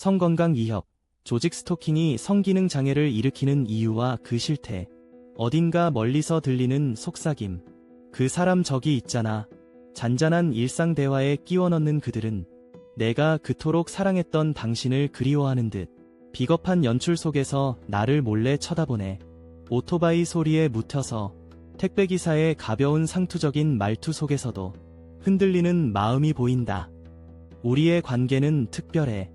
성건강 위협, 조직 스토킹이 성기능 장애를 일으키는 이유와 그 실태, 어딘가 멀리서 들리는 속삭임, 그 사람 저기 있잖아. 잔잔한 일상 대화에 끼워 넣는 그들은 내가 그토록 사랑했던 당신을 그리워하는 듯 비겁한 연출 속에서 나를 몰래 쳐다보네. 오토바이 소리에 묻혀서 택배기사의 가벼운 상투적인 말투 속에서도 흔들리는 마음이 보인다. 우리의 관계는 특별해.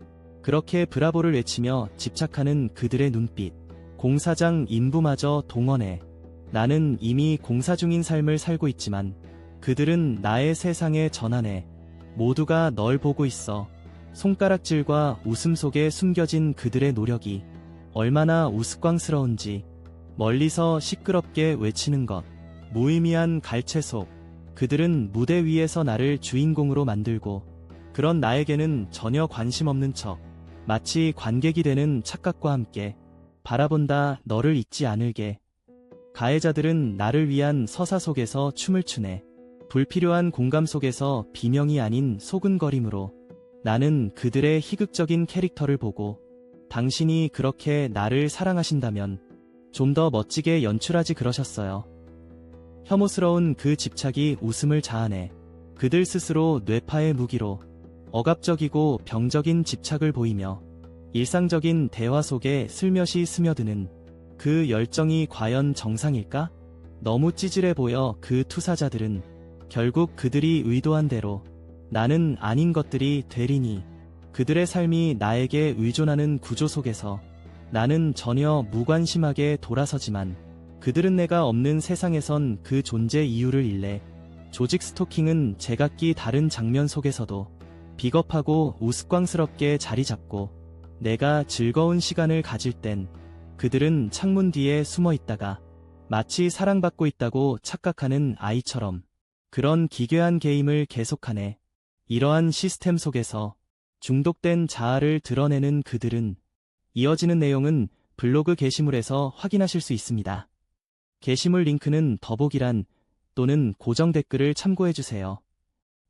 그렇게 브라보를 외치며 집착하는 그들의 눈빛. 공사장 인부마저 동원해. 나는 이미 공사 중인 삶을 살고 있지만 그들은 나의 세상의 전환에 모두가 널 보고 있어. 손가락질과 웃음 속에 숨겨진 그들의 노력이 얼마나 우스꽝스러운지 멀리서 시끄럽게 외치는 것. 무의미한 갈채 속 그들은 무대 위에서 나를 주인공으로 만들고 그런 나에게는 전혀 관심 없는 척 마치 관객이 되는 착각과 함께 바라본다 너를 잊지 않을게. 가해자들은 나를 위한 서사 속에서 춤을 추네. 불필요한 공감 속에서 비명이 아닌 소근거림으로 나는 그들의 희극적인 캐릭터를 보고 당신이 그렇게 나를 사랑하신다면 좀 더 멋지게 연출하지 그러셨어요. 혐오스러운 그 집착이 웃음을 자아내 그들 스스로 뇌파의 무기로 억압적이고 병적인 집착을 보이며 일상적인 대화 속에 슬며시 스며드는 그 열정이 과연 정상일까? 너무 찌질해 보여 그 투사자들은 결국 그들이 의도한 대로 나는 아닌 것들이 되리니 그들의 삶이 나에게 의존하는 구조 속에서 나는 전혀 무관심하게 돌아서지만 그들은 내가 없는 세상에선 그 존재 이유를 잃래 조직 스토킹은 제각기 다른 장면 속에서도 비겁하고 우스꽝스럽게 자리 잡고 내가 즐거운 시간을 가질 땐 그들은 창문 뒤에 숨어 있다가 마치 사랑받고 있다고 착각하는 아이처럼 그런 기괴한 게임을 계속하네. 이러한 시스템 속에서 중독된 자아를 드러내는 그들은 이어지는 내용은 블로그 게시물에서 확인하실 수 있습니다. 게시물 링크는 더보기란 또는 고정 댓글을 참고해주세요.